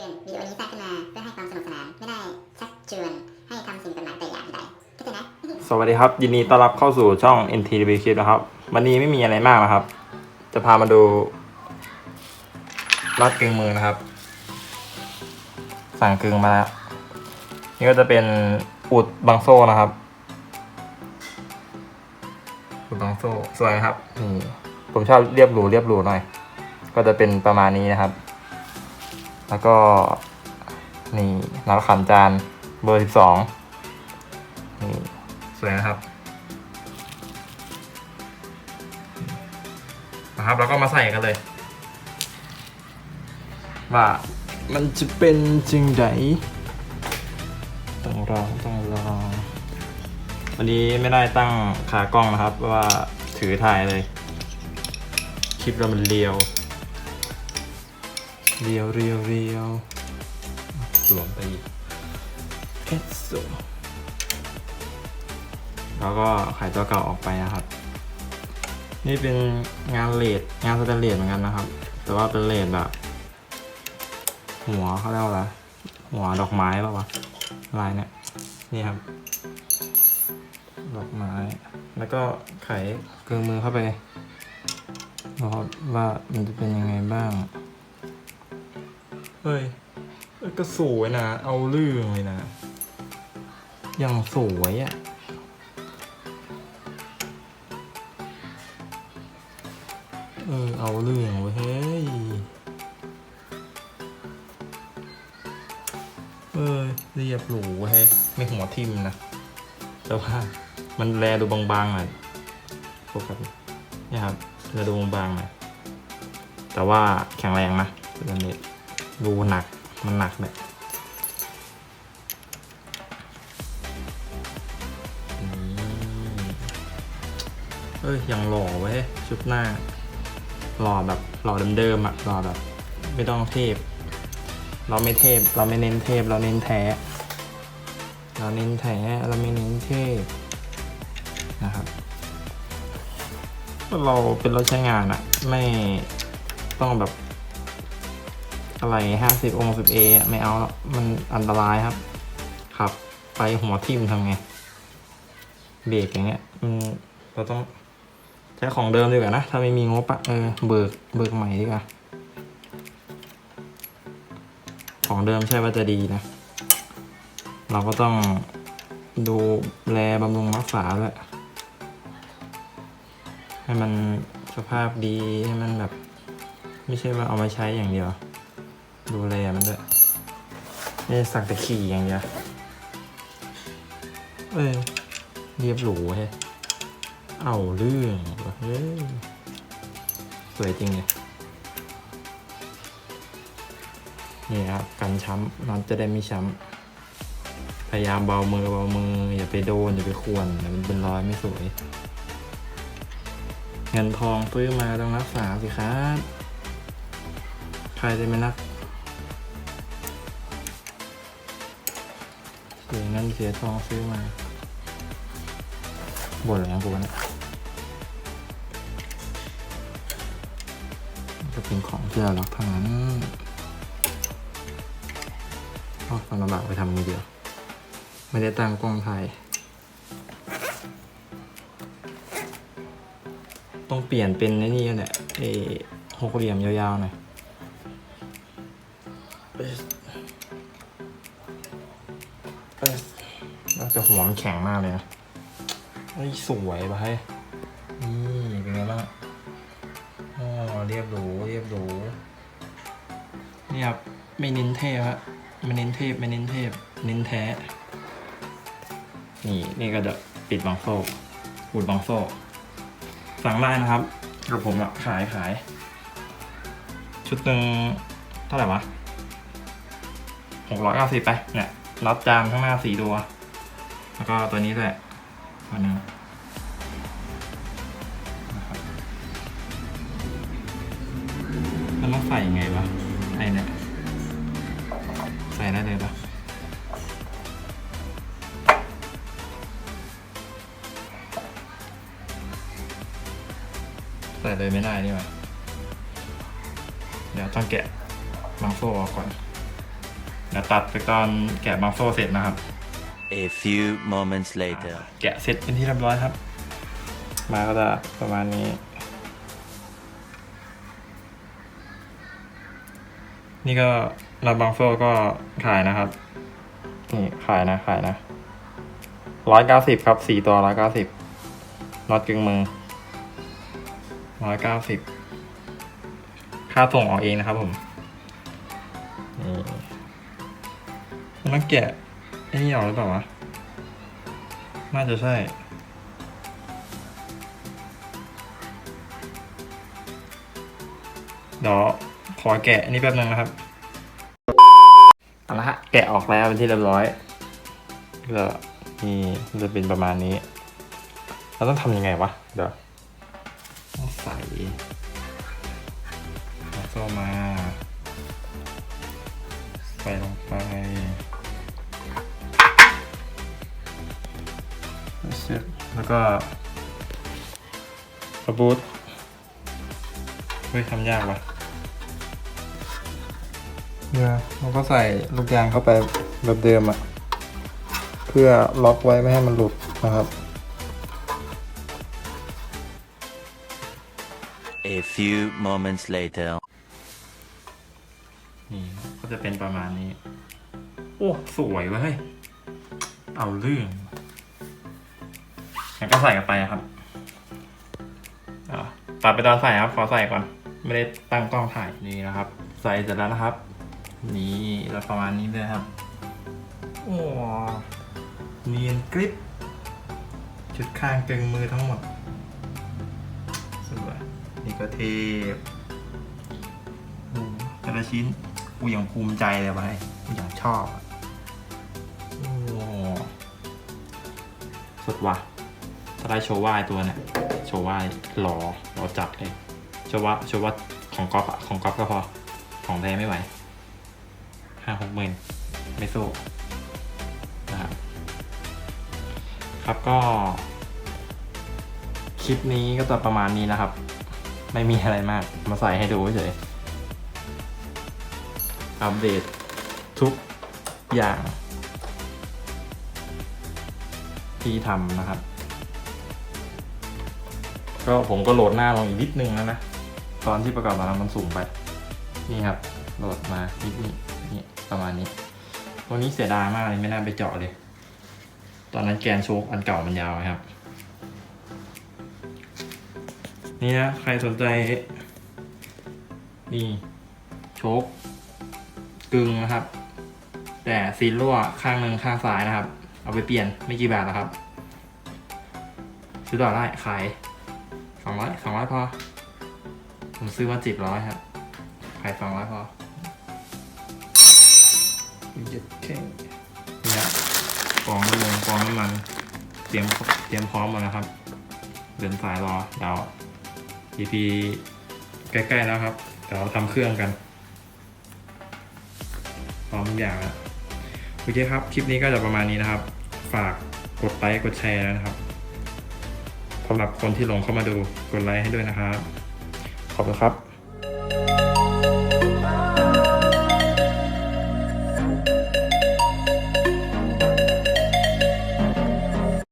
ตือนวิดีโอนี้สร้างขึ้นมาเพื่อให้ความสนุกสนานไม่ได้ชักชวนให้ทำสิ่งผิดกฎหมายแต่อย่างใดเข้าใจนะ สวัสดีครับ ยินดีต้อนรับเข้าสู่ช่อง NTV Clip นะครับ วันนี้ไม่มีอะไรมากนะครับ จะพามาดูรัดกึงมือนะครับ สั่งกึงมาแล้ว นี่ก็จะเป็นอุดบังโซ่นะครับ อุดบังโซ่สวยนะครับนี่ผมชอบเรียบหรูเรียบหรูหน่อย ก็จะเป็นประมาณนี้นะครับ แล้วก็นี่นักขันจานเบอร์สิบสองนี่สวยนะครับนะครับแล้วก็มาใส่กันเลย ว่ามันจะเป็นจริงไดต้องรอต้องรอวันนี้ไม่ได้ตั้งขากล้องนะครับว่าถือถ่ายเลย คลิปเรามันเรียว เรียวเรียวเรียวสวมไปอีกแค่สวมแล้วก็ขายตัวเก่าออกไปนะครับ นี่เป็นงานเลดงานสแตนเลสเหมือนกันนะครับ แต่ว่าเป็นเลดแบบ หัวเขาเรียกว่าอะไรหัวดอกไม้ป่าวะลายเนี่ยนี่ครับ ดอกไม้ แล้วก็ไขเครื่องมือเข้าไปนะครับว่ามันจะเป็นยังไงบ้าง เฮ้ยเอ้ยก็สวยนะ เอาเรื่องเลยนะ อย่างสวยอะ่ะ เออ เอาเรื่องเว้ยเฮ้ยเออเรียบหรูเว้ยเฮ้ยไม่หัวทิ่มนะ แต่ว่ามันแลดูบางๆหน่อยปกติเนี่ยครับแลดูบางๆหน่อยแต่ว่าแข็งแรงนะเป็นเน็ต ดูหนัก มันหนักแบบเอ้ย ยังหล่อเว้ยชุดหน้า หล่อแบบหล่อเดิมๆอะหล่อแบบ ไม่ต้องเทพ เราไม่เทพ เราไม่เน้นเทพ เราเน้นแท้ เราเน้นแท้ เราไม่เน้นเทพนะครับเราเป็นรถใช้งานอะไม่ต้องแบบ อะไรห้าสิบองสิบเอไม่เอาหรอกมันอันตรายครับ ขับไปหัวทิ่มทำไง เบรกอย่างเงี้ยมันเราต้องใช้ของเดิมดีกว่านะ ถ้าไม่มีงบอะเออเบิกเบิกใหม่ดีกว่า ของเดิมใช่ว่าจะดีนะ เราก็ต้องดูแลบำรุงรักษาด้วยให้มันสภาพดีให้มันแบบ ไม่ใช่ว่าเอามาใช้อย่างเดียว ดูแลมันด้วยไม่ได้สักแต่ขี่อย่างเดียวเอ้ยเรียบหรูเฮ้ยเอาเรื่องเฮ้ยสวยจริงเลยนี่ครับกันช้ำนอนจะได้ไม่ช้ำพยายามเบามือเบามือ อย่าไปโดน อย่าไปข่วนมันเป็นรอยไม่สวย เงินทองซื้อมาต้องรักษาสิครับ ใครจะไม่รัก เสียเงินเสียทองซื้อมาบ่นอะไรของกูวะเนี่ยจะเป็นของที่เรารักทั้งนั้นเอาความลำบากไปทำมือเดียว ไม่ได้ตั้งกล้องถ่ายต้องเปลี่ยนเป็นนี่แหละเออหกเหลี่ยมยาวๆหน่อย น่าจะหัวมันแข็งมากเลยนะเฮ้ยสวยปะเฮ้ยนี่เป็นไงบ้างอ๋อเรียบหรูเรียบหรูนี่ครับไม่เน้นเทพฮะไม่เน้นเทพไม่เน้นเทพเน้นแท้ นี่นี่ก็จะปิดบังโซ่อุดบังโซ่สั่งได้นะครับกับผมอะขายขาย ชุดหนึ่งเท่าไหร่วะหกร้อยเก้าสิบไปเนี่ยรับจานข้างหน้าสี่ตัว แล้วก็ตัวนี้ด้วยตัวหนึงนะครับมันต้องใส่ยังไงวะไอเนี่ยใส่ได้เลยปะใส่เลยไม่ได้นี่หว่าเดี๋ยวต้องแกะบางโซ่ออกก่อนเดี๋ยวตัดไปตอนแกะบางโซ่เสร็จนะครับ A few moments later. แกะเสร็จเป็นที่เรียบร้อยครับ มาก็จะประมาณนี้ นี่ก็รับบางโซ่ก็ขายนะครับ นี่ขายนะขายนะร้อยเก้าสิบครับสี่ตัวร้อยเก้าสิบน็อตกึ่งมือร้อยเก้าสิบค่าส่งออกเองนะครับผมนี่ต้องแกะ ไอ้นี่ออกหรือเปล่าวะ น่าจะใช่ เดี๋ยวขอแกะอันนี้แป๊บนึงนะครับ เอาละฮะ แกะออกแล้วเป็นที่เรียบร้อยก็นี่มันจะเป็นประมาณนี้ เราต้องทำยังไงวะ เดี๋ยวต้องใส่เอาโซ่มา ใส่ลงไป แล้วก็กระบูทเฮ้ยทำยากว่ะเนี่ยเราก็ใส่ลูกยางเข้าไปแบบเดิมอะเพื่อล็อกไว้ไม่ให้มันหลุดนะครับ A few moments later. นี่ก็จะเป็นประมาณนี้ โอ้ สวยเว้ย เอาเรื่อง งั้นก็ใส่กันไปนะครับอ่าตัดไปตอนใส่ครับ ขอใส่ก่อน ไม่ได้ตั้งกล้องถ่ายนี่นะครับ ใส่เสร็จแล้วนะครับ นี่แล้วประมาณนี้เลยครับโอ้เนียนกริปชุดข้างกึงมือทั้งหมดสวยนี่ก็เทปโอ้แต่ละชิ้นกูยังภูมิใจเลยไปกูยังชอบอะโอ้สุดว่ะ ถ้าได้โชว์ว่าไอ้ตัวเนี่ยโชว์ว่าหล่อหล่อจัดเลยโชว์ว่าโชว์ว่าของก๊อฟอะของก๊อฟก็พอ ของแท้ไม่ไหวห้าหกหมื่นไม่สู้นะครับครับก็ คลิปนี้ก็จะประมาณนี้นะครับ ไม่มีอะไรมากมาใส่ให้ดูเฉยอัปเดตทุกอย่างที่ทำนะครับ ก็ผมก็โหลดหน้าลงอีกนิดนึงแล้วนะตอนที่ประกอบมามันสูงไป นี่ครับ โหลดมานิดนี้นี่ประมาณนี้ตัวนี้เสียดายมากเลยไม่น่าไปเจาะเลย ตอนนั้นแกนโชคอันเก่ามันยาวครับ นี่นะใครสนใจ นี่โชคกึ่งนะครับ แต่ซีนรั่วข้างหนึ่งข้างซ้ายนะครับ เอาไปเปลี่ยนไม่กี่บาทนะครับซื้อต่อได้ขาย สองร้อยสองร้อยพอ ผมซื้อมาสิบร้อยครับขายสองร้อยพอเย็ดแค่นี่ครับกรองน้ำมันกรองน้ำมัน เตรียมเตรียมพร้อมหมาแล้วครับ เดินสายรอเดี๋ยว EP ใกล้ๆแล้วครับเดี๋ยวทำเครื่องกันพร้อมทุกอย่างแล้วโอเคครับ คลิปนี้ก็จะประมาณนี้นะครับ ฝากกดไลค์กดแชร์แล้วนะครับ สำหรับคนที่ลงเข้ามาดูกดไลค์ให้ด้วยนะครับ ขอบคุณครับ